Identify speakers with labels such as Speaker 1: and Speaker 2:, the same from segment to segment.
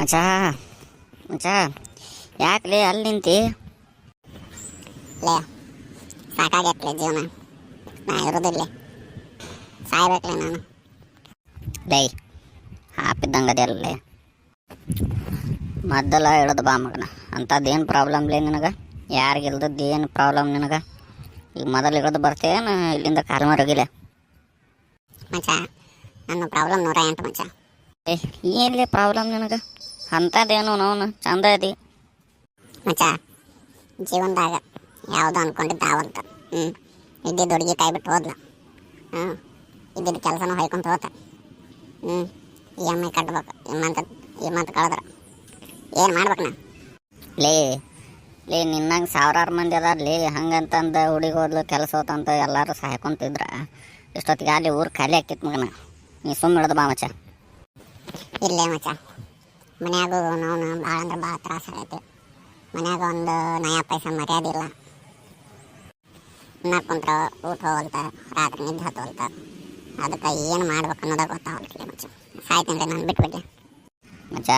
Speaker 1: ಮಚ ಯಾಕೆ ಲೇ ಅಲ್ಲಿ ನಿಂತಿ?
Speaker 2: ಲೇ ಸಾಕಾಗೈತ್ಲೆ ಜೀವನ. ನಾ ಇರೋದಿಲ್ಲ ಸಾಯ್ಬೇಕ್ಲೆ ನಾನು.
Speaker 1: ಲೈ ಹಾಪಿದ್ದಂಗೆ ಅದೇ ಮೊದಲ ಹೇಳೋದು ಬಾ ಮಗನ. ಅಂಥದ್ದೇನು ಪ್ರಾಬ್ಲಮ್ ಲೇ ನಿನಗೆ? ಯಾರಿಗಿಲ್ದದ್ದು ಏನು ಪ್ರಾಬ್ಲಮ್ ನಿನಗೆ? ಈಗ ಮೊದಲು ಇಳಿದು ಬರ್ತೇನು ಇಲ್ಲಿಂದ ಕಾಲು ಮರಗಿಲ್ಲ
Speaker 2: ಮಚ್ಚ ನನ್ನ ಪ್ರಾಬ್ಲಮ್ ನೂರ ಎಂಟು
Speaker 1: ಏ ಏನ್ಲೇ ಪ್ರಾಬ್ಲಮ್ ನಿನಗೆ? ಅಂಥದ್ದೇನು ನೋನು ಚಂದ ಅದಿ.
Speaker 2: ಮಚ್ಚ ಜೀವನದಾಗ ಯಾವುದೋ ಅನ್ಕೊಂಡಿದ್ದ ಆವಂತ ಹ್ಞೂ ಇದ್ದಿದ್ದು ಹುಡುಗಿ ಕೈ ಬಿಟ್ಟು ಹೋದ್ಲ. ಹ್ಞೂ ಇದ್ದಿದ್ದು ಕೆಲಸನೂ ಹೊಯ್ಕೊಂತ ಹೋತ. ಹ್ಞೂ ಇ ಎಂ ಐ ಕಟ್ಬೇಕು ಈ ಮಂತ್ ಈ ಮಂತ್ ಕಳೆದ್ರೆ. ಏನು ಮಾಡ್ಬೇಕು ನಾ
Speaker 1: ಲೇ ಲೇ ನಿನ್ನಂಗೆ ಸಾವಿರಾರು ಮಂದಿ ಅದಾರ ಲೇ ಹಂಗಂತಂದು ಹುಡುಗಿ ಹೋದ್ಲು ಕೆಲಸ ಹೋತಂತ ಎಲ್ಲರೂ ಸಾಯ್ಕೊಂತಿದ್ರ ಇಷ್ಟೊತ್ತಿಗೆ ಅಲ್ಲಿ ಊರು ಖಾಲಿ ಆಕಿತ್ತು ಮಗನ. ನೀ ಸುಮ್ಮನೆ ಹಿಡ್ದು ಬಾ ಮಚ್ಚ.
Speaker 2: ಇಲ್ಲೇ ಮಚ್ಚ. ಮನ್ಯಾಗೂ ನಾವು ಭಾಳ ಅಂದ್ರೆ ಭಾಳ ತ್ರಾಸ ಆಗೈತಿ ಮನ್ಯಾಗ ಒಂದು ನಯಾ ಪೈಸ ಮರ್ಯಾದಿಲ್ಲ ಇಲ್ಲ. ಕುಂತ್ರ, ಊಟ ಹೋಗಲ್ತ ರಾತ್ರಿ ನಿದ್ದೆ ಹತ್ತೋಲ್ತ ಅದಕ್ಕೆ ಏನು ಮಾಡ್ಬೇಕು ಅನ್ನೋದ ಗೊತ್ತಾಗಲ್ರಿ ಮಚ್ಚ. ಸಾಯ್ತೀನಿ ನಾನು ಬಿಟ್ಬಿಟ್ಟೆ.
Speaker 1: ಮಚ್ಚ,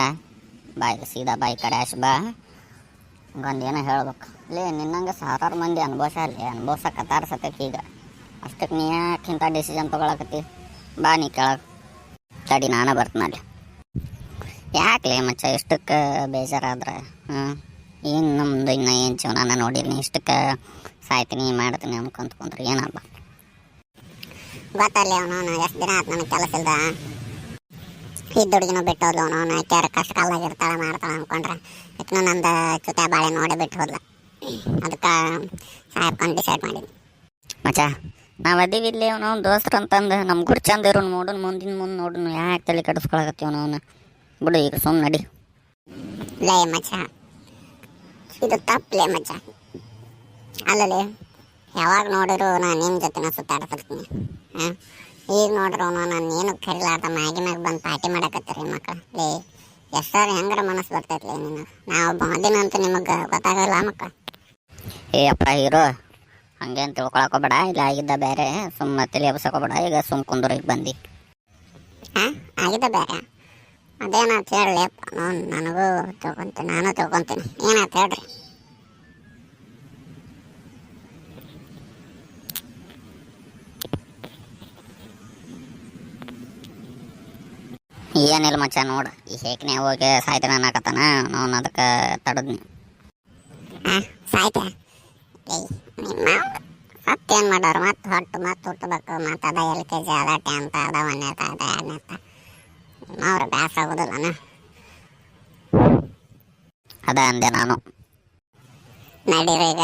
Speaker 1: ಬಾಯ್ ಸೀದಾ ಬಾಯಿ ಕಡೆ ಬಾ. ಒಂದು ಏನೋ ಹೇಳ್ಬೇಕು. ಲೇ, ನಿನ್ನಂಗೆ ಸಾವಿರಾರು ಮಂದಿ ಅನುಭವಿಸ ಅಲ್ಲಿ ಅನುಭವ್ಸಕತ್ತಾರ ಸತ್ಯಕ್ಕೆ ಈಗ. ಅಷ್ಟಕ್ಕೆ ನೀ ಯಾಕಿಂತ ಡಿಸಿಷನ್ ತೊಗೊಳಕತ್ತಿ? ಬಾ ನೀ ಕೆಳಗೆ. ತಡಿ, ನಾನೇ ಬರ್ತೀನಿ ಯಾಕಲೇ ಮಚ್ಚ ಇಷ್ಟಕ್ಕೆ ಬೇಜಾರಾದ್ರೆ ಹಾಂ ಏನು ನಮ್ಮದು ಇನ್ನು ಏನು ಜೀವನ ನೋಡಿಲ್ಲ ಇಷ್ಟಕ್ಕೆ ಸಾಯ್ತೀನಿ ಮಾಡ್ತೀನಿ ಅನ್ಕೊಂತ ಕುಂತ್ರೆ ಏನಪ್ಪ?
Speaker 2: ಗೊತ್ತಲ್ಲ ಅವನು ಎಷ್ಟು ದಿನ ಆಯ್ತು ನನಗೆ ಕೆಲಸ ಇಲ್ದ? ಇದ್ದ ಹುಡುಗಿನೂ ಬಿಟ್ಟು ಹೋದ್ಲು ಅವನು ಕ್ಯಾರ ಕಷ್ಟ ಕಾಲದಾಗ ಇರ್ತಾಳೆ ಮಾಡ್ತಾಳೆ ಅನ್ಕೊಂಡ್ರೆ. ಇದನ್ನು ನಂದು ಜೊತೆ ಬಾಳೆ ನೋಡಿ ಬಿಟ್ಟು ಹೋದ್ಲ. ಅದಕ್ಕೆ ಸಾಯ್ಕೊಂಡು ಡಿಸೈಡ್ ಮಾಡಿದ್ವಿ
Speaker 1: ಮಚ್ಚ ನಾವು ಅದೀವಿ ಇಲ್ಲಿ ಅವನು ದೋಸ್ತ್ರ ಅಂತಂದು ನಮ್ಮ ಗುಡ್ ಚಂದ ಇರೋನು ನೋಡೋನು ಮುಂದಿನ ಮುಂದೆ ನೋಡೋನು ಯಾಕೆ ತಲೆ ಕೆಡಿಸ್ಕೊಳಕತ್ತೀವನು ಅವನು? ಬಿಡು ಈಗ ಸುಮ್ಮನೆ ನಡಿ.
Speaker 2: ಲೇ ಮಚ್ಚ. ಇದು ತಪ್ಪಲೆ ಮಚ್ಚ. ಅಲ್ಲಲೇ ಯಾವಾಗ ನೋಡಿದ್ರು ನಾನು ನಿಮ್ಮ ಜೊತೆನ ಸುತ್ತಾಡ್ತಿರ್ತೀನಿ. ಹಾಂ? ಈಗ ನೋಡ್ರು ನಾನು ಏನು ಕರಿಲಾರ್ದ ಮ್ಯಾಗಿ ಮ್ಯಾಗ ಬಂದು ಪಾರ್ಟಿ ಮಾಡಕತ್ತೀರಿ ಮಕ್ಕಳು ಲೇ ಎಷ್ಟಾರು ಹೆಂಗಾರ ಮನಸ್ಸು ಬರ್ತೈತಿ ನೀನು ನಾವು ಬಂದಿನ ಅಂತ ನಿಮಗೆ ಗೊತ್ತಾಗಲ್ಲ ಮಕ್ಕಳು
Speaker 1: ಏ ಅಪ್ಪ ಹೀರೋ ಹಂಗೇನು ತಿಳ್ಕೊಳಕೋಬೇಡ ಇಲ್ಲ ಆಗಿದ್ದ ಬೇರೆ ಸುಮ್ಮನೆ ತಲೆ ಎಬ್ಸಕೋಬೇಡ ಈಗ ಸುಮ್ ಕುಂದ್ರ ಈಗ ಬಂದು.
Speaker 2: ಹಾಂ? ಆಗಿದೆ ಬೇರೆ ಅದೇನಾಯ್ತು ಹೇಳಲಿಪ್ಪ ನಾನು ನನಗೂ ತಿಳ್ಕೊಂತೀನಿ ನಾನು ತಿಳ್ಕೊಂತೀನಿ. ಏನಾಯ್ತು ಹೇಳ್ರಿ?
Speaker 1: ಏನಿಲ್ಲ ಮಚ್ಚ ನೋಡು. ಈ ಹೇಕನೇ ಹೋಗಿ ಸಾಯ್ತೀನಿ ಅನ್ನಕತ್ತಾನ. ನಾನು ಅದಕ್ಕೆ ತಡದ್ನಿ.
Speaker 2: ಸಾಯ್ತೆ? ಮತ್ತೇನು ಮಾಡೋರು ಮತ್ತೆ ಹೊಟ್ಟು ಮತ್ತೆ ಹುಟ್ಟಬೇಕು. ಮತ್ತೆ ಅದ ಎಲ್ ಕೆ ಜಿ ಅದ ಟೆಂತ್ ಅದ ಒಂದನೇ ಅದ ಎರಡನೇ ಅವ್ರು ಬ್ಯಾಸ ಆಗೋದಿಲ್ಲನ
Speaker 1: ಅದ ಅಂದೆ ನಾನು.
Speaker 2: ನಡೀರಿ ಈಗ.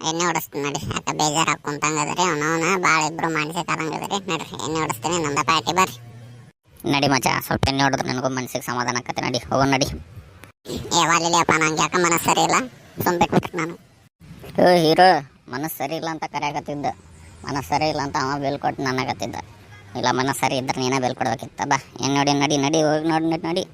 Speaker 2: ಎಣ್ಣೆ ಹೊಡಿಸ್ತೀನಿ ನಡಿ. ಯಾಕೆ ಬೇಜಾರು ಹಾಕೊಂತಂಗದ್ರಿ ಅವನವನ ಭಾಳ ಇಬ್ರು ಮನ್ಸಿಗೆ ತರಂಗದ್ರಿ ನಡ್ರಿ ಎಣ್ಣೆ ಹೊಡಿಸ್ತೀನಿ ನಮ್ದ ಪಾರ್ಟಿ ಬರ್ರಿ.
Speaker 1: ನಡಿ ಮಚ್ಚ ಸ್ವಲ್ಪ ಎಣ್ಣೆ ಹೊಡೆದ್ರೆ ನನಗೂ ಮನ್ಸಿಗೆ ಸಮಾಧಾನ ಆಕತ್ತೆ. ನಡಿ ಹೋಗೋ ನಡಿ.
Speaker 2: ಏ ವಾಲಿಲಿಯಪ್ಪ ನಂಗೆ ಯಾಕೆ ಮನಸ್ಸು ಸರಿ ಇಲ್ಲ? ಸುಮ್ ಬಿಟ್ಬಿಟ್ರಿ ನಾನು.
Speaker 1: ಹೀರೋ ಮನಸ್ಸು ಸರಿ ಇಲ್ಲ ಅಂತ ಕರೆಯಾಕತ್ತಿದ್ದ ಮನಸ್ಸು ಸರಿ ಇಲ್ಲ ಅಂತ ಅವ ಬೀಳ್ಕೊಟ್ಟು ನನಗತ್ತಿದ್ದ ಇಲ್ಲ ಮನ ಸರಿ ಇದ್ರೆ ನೀನೇ ಬೆಲ್ ಕೊಡ್ಬೇಕಿತ್ತ ಬಾ, ಏನು ನೋಡಿ, ನಡಿ ನಡಿ, ಹೋಗಿ, ನೋಡಿ ನೋಡಿ, ನಡಿ.